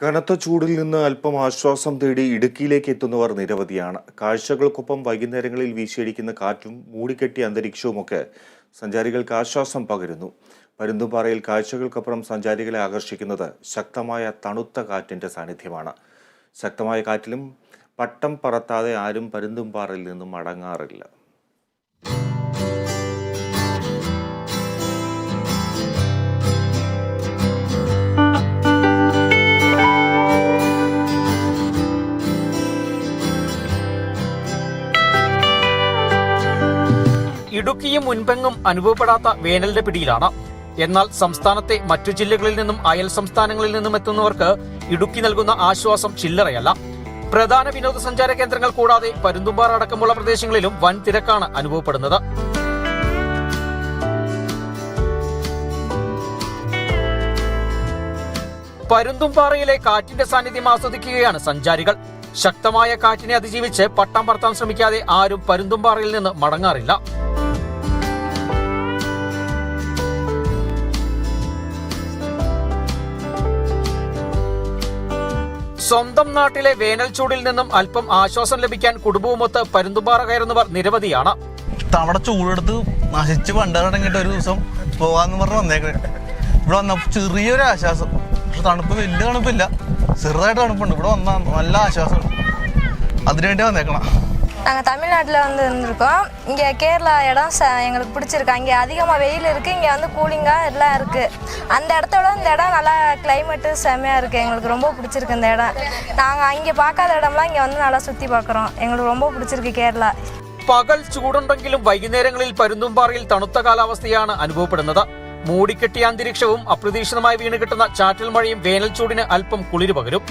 കനത്ത ചൂടിൽ നിന്ന് അല്പം ആശ്വാസം തേടി ഇടുക്കിയിലേക്ക് എത്തുന്നവർ നിരവധിയാണ്. കാഴ്ചകൾക്കൊപ്പം വൈകുന്നേരങ്ങളിൽ വീശിയടിക്കുന്ന കാറ്റും മൂടിക്കെട്ടിയ അന്തരീക്ഷവുമൊക്കെ സഞ്ചാരികൾക്ക് ആശ്വാസം പകരുന്നു. പരുന്തുംപാറയിൽ കാഴ്ചകൾക്കപ്പുറം സഞ്ചാരികളെ ആകർഷിക്കുന്നത് ശക്തമായ തണുത്ത കാറ്റിന്റെ സാന്നിധ്യമാണ്. ശക്തമായ കാറ്റിലും പട്ടം പറത്താതെ ആരും പരുന്തുംപാറയിൽ നിന്നും മടങ്ങാറില്ല ഇടുക്കിയും മുൻപെങ്ങും അനുഭവപ്പെടാത്ത വേനലിന്റെ പിടിയിലാണ്. എന്നാൽ സംസ്ഥാനത്തെ മറ്റു ജില്ലകളിൽ നിന്നും അയൽ സംസ്ഥാനങ്ങളിൽ നിന്നും എത്തുന്നവർക്ക് ഇടുക്കി നൽകുന്ന ആശ്വാസം ചില്ലറയല്ല. പ്രധാന വിനോദസഞ്ചാര കേന്ദ്രങ്ങൾ കൂടാതെ പരുന്തുമ്പാറ അടക്കമുള്ള പ്രദേശങ്ങളിലും വൻ തിരക്കാണ് അനുഭവപ്പെടുന്നത്. പരുന്തുംപാറയിലെ കാറ്റിന്റെ സാന്നിധ്യം ആസ്വദിക്കുകയാണ് സഞ്ചാരികൾ. ശക്തമായ കാറ്റിനെ അതിജീവിച്ച് പട്ടം പറത്താൻ ശ്രമിക്കാതെ ആരും പരുന്തുംപാറയിൽ നിന്ന് മടങ്ങാറില്ല. സ്വന്തം നാട്ടിലെ വേനൽ ചൂടിൽ നിന്നും അല്പം ആശ്വാസം ലഭിക്കാൻ കുടുംബവുമൊത്ത് പരുന്തുംപാറ കയറുന്നവർ നിരവധിയാണ്. അവിടെ ചൂടെടുത്ത് നശിച്ച് പണ്ടടങ്ങിട്ട് ഒരു ദിവസം പോവാന്ന് പറഞ്ഞ് വന്നേക്കണേ ഇവിടെ വന്ന ചെറിയൊരു ആശ്വാസം. പക്ഷെ തണുപ്പ് വലിയ തണുപ്പില്ല. ചെറുതായിട്ട് തണുപ്പുണ്ട്. ഇവിടെ വന്ന നല്ല ആശ്വാസം. അതിനുവേണ്ടി വന്നേക്കണം. நாங்கள் தமிழ்நாட்டில் வந்து இருந்திருக்கோம் இங்கே கேரளா இடம் ச எங்களுக்கு பிடிச்சிருக்கு அங்கே அதிகமாக வெயில் இருக்குது இங்கே வந்து கூலிங்காக எல்லாம் இருக்குது அந்த இடத்தோட இந்த இடம் நல்லா கிளைமேட்டு செம்மையாக இருக்குது எங்களுக்கு ரொம்ப பிடிச்சிருக்கு இந்த இடம் நாங்கள் அங்கே பார்க்காத இடம்லாம் இங்கே வந்து நல்லா சுற்றி பார்க்குறோம் எங்களுக்கு ரொம்ப பிடிச்சிருக்கு கேரளா പകൽ ചൂടുണ്ടെങ്കിലും വൈകുന്നേരങ്ങളിൽ പരുന്തുംപാറയിൽ തണുത്ത കാലാവസ്ഥയാണ് അനുഭവപ്പെടുന്നത് മൂടിക്കെട്ടിയ അന്തരീക്ഷവും അപ്രതീക്ഷിതമായി വീണ് കിട്ടുന്ന ചാറ്റൽ മഴയും വേനൽ ചൂടിന് അല്പം കുളിര് പകരും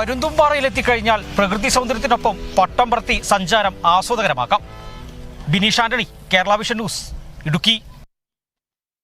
പരുന്തുംപാറയിലെത്തിക്കഴിഞ്ഞാൽ പ്രകൃതി സൗന്ദര്യത്തിനൊപ്പം പട്ടം പറത്തി സഞ്ചാരം ആസ്വാദകരമാക്കാം. Bineesh Antony Kerala vision news Idukki.